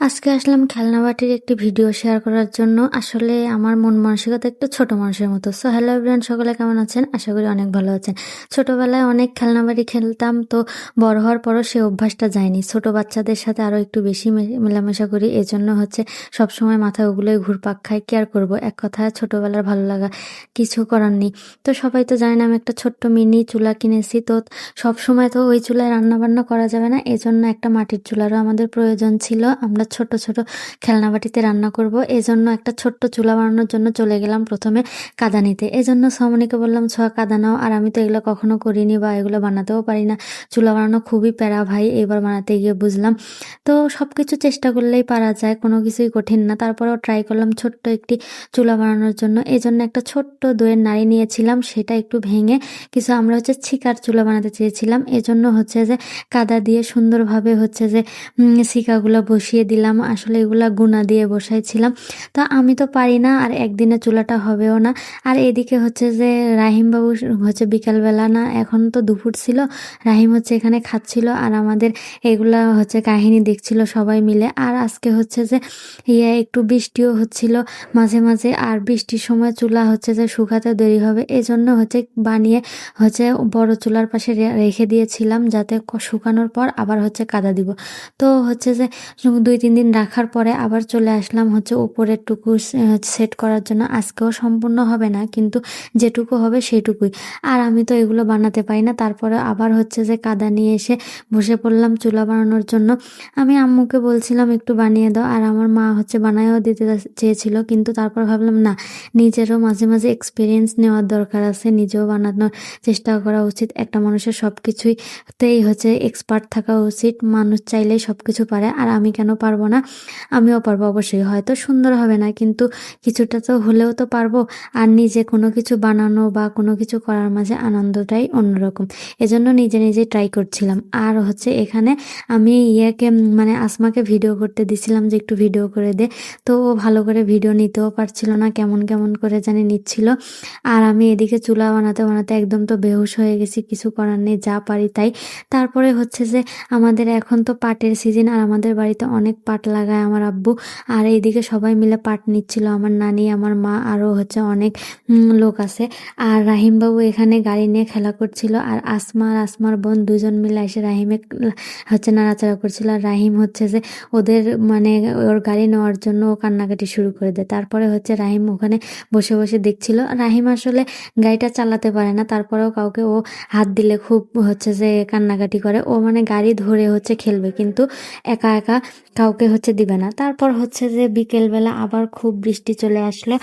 আজকে আসলাম খেলনাবাটির একটি video share করার জন্য। আসলে আমার মন মানসিকতা একটু ছোট মানুষের মতো। সো হ্যালো এভরিওয়ান সকলে কেমন আছেন? আশা করি অনেক ভালো আছেন। ছোটবেলায় অনেক খেলনাবাটি খেলতাম, তো বড় হওয়ার পরও সে অভ্যাসটা যায়নি। ছোট বাচ্চাদের সাথে আরও একটু বেশি মেলামেশা করি, এজন্য হচ্ছে সবসময় মাথা ওগুলোই ঘুরপাক খায় কেয়ার করব। এক কথায় ছোটবেলার ভালো লাগা কিছু করার নেই। তো সবাই তো জানেন আমি একটা ছোট্ট মিনি চুলা কিনেছি, তো সব সময় তো ওই চুলায় রান্না বান্না করা যাবে না। এজন্য একটা মাটির চুলারও আমাদের প্রয়োজন ছিল। আমরা ছোট ছোট খেলনাবাটিতে রান্না করব। এজন্য একটা ছোট্ট চুলা বানানোর জন্য চলে গেলাম প্রথমে কাদানিতে। এজন্য সমনিকে বললাম, ছোয়া, কাদা নাও। আর আমি তো এগুলো কখনো করিনি বা এগুলো বানাতেও পারি না। চুলা বানানো খুবই প্যারা ভাই, এবার বানাতে গিয়ে বুঝলাম। তো সব কিছু চেষ্টা করলেই পারা যায়, কোনো কিছুই কঠিন না। তারপরেও ট্রাই করলাম ছোট্ট একটি চুলা বানানোর জন্য। এই জন্য একটা ছোট্ট দইয়ের নাড়ি নিয়েছিলাম, সেটা একটু ভেঙে কিছু আমরা হচ্ছে ছিকার চুলা বানাতে চেয়েছিলাম। এজন্য হচ্ছে যে কাদা দিয়ে সুন্দরভাবে হচ্ছে যে শিকাগুলো বসিয়ে দিলাম। আসলে এগুলা গুনা দিয়ে বসাইছিলাম। তো আমি তো পারি না, আর একদিনে চুলাটা হবেও না। আর এদিকে হচ্ছে যে রাহিমবাবু হচ্ছে বিকালবেলা না, এখন তো দুপুর ছিল। রাহিম হচ্ছে এখানে খাচ্ছিল, আর আমাদের এগুলা হচ্ছে কাহিনী দেখছিল সবাই মিলে। আর আজকে হচ্ছে যে ইয়ে একটু বৃষ্টিও হচ্ছিল মাঝে মাঝে, আর বৃষ্টির সময় চুলা হচ্ছে যে শুকাতে দেরি হবে। এই জন্য হচ্ছে বানিয়ে হচ্ছে বড় চুলার পাশে রেখে দিয়েছিলাম যাতে শুকানোর পর আবার হচ্ছে কাদা দিব। তো হচ্ছে যে দুই, তিন দিন রাখার পরে আবার চলে আসলাম হচ্ছে উপরের টুকু সেট করার জন্য। আজকেও সম্পূর্ণ হবে না, কিন্তু যেটুকু হবে সেটুকুই আর আমি তো এগুলো বানাতে পারি না, তারপরে আবার হচ্ছে যে কাদা নিয়ে এসে বসে পড়লাম চুলা বানানোর জন্য। আমি আম্মুকে বলছিলাম, একটু বানিয়ে দাও। আর আমার মা হচ্ছে বানায়ও দিতে চেয়েছিল, কিন্তু তারপর ভাবলাম, না, নিজেরও মাঝে মাঝে এক্সপিরিয়েন্স নেওয়ার দরকার আছে, নিজেও বানানোর চেষ্টা করা উচিত। একটা মানুষের সব কিছুই তেই হচ্ছে এক্সপার্ট থাকা উচিত, মানুষ চাইলেই সব কিছু পারে। আর আমি কেন পারব না, আমিও পারব অবশ্যই। হয়তো সুন্দর হবে না, কিন্তু কিছুটা তো হলেও তো পারব। আর নিজে কোনো কিছু বানানো বা কোনো কিছু করার মাঝে আনন্দটাই অন্যরকম। এজন্য নিজে নিজে ট্রাই করছিলাম। আর হচ্ছে এখানে আমি ইয়াকে মানে আসমাকে ভিডিও করতে দিছিলাম যে একটু ভিডিও করে দে। তো ও ভালো করে ভিডিও নিতেও পারছিল না, কেমন কেমন করে জানি নিচ্ছিল। আর আমি এদিকে চুলা বানাতে বানাতে একদম তো বেহুশ হয়ে গেছি, কিছু করার নেই, যা পারি তাই। তারপরে হচ্ছে যে আমাদের এখন তো পাটের সিজন আর আমাদের বাড়িতে অনেক পাট লাগায় আমার আব্বু। আর এইদিকে সবাই মিলে পাট নিচ্ছিল। আমার নানি, আমার মা আরও হচ্ছে অনেক লোক আছে। আর রাহিমবাবু এখানে গাড়ি নিয়ে খেলা করছিল। আর আসমা আর আসমার বোন দুজন মিলে এসে রাহিমে, হচ্ছে নাড়াচাড়া করছিল। আর রাহিম হচ্ছে যে ওদের মানে ওর গাড়ি নেওয়ার জন্য ও কান্নাকাটি শুরু করে দেয়। তারপরে হচ্ছে রাহিম ওখানে বসে বসে দেখছিল। রাহিম আসলে গাড়িটা চালাতে পারে না। তারপরেও কাউকে ও হাত দিলে খুব হচ্ছে যে কান্নাকাটি করে। ও মানে গাড়ি ধরে হচ্ছে খেলবে। কিন্তু একা একা কাউকে হচ্ছে দিবে না। তারপর হচ্ছে যে বিকেলবেলা আবার খুব বৃষ্টি চলে আসলো।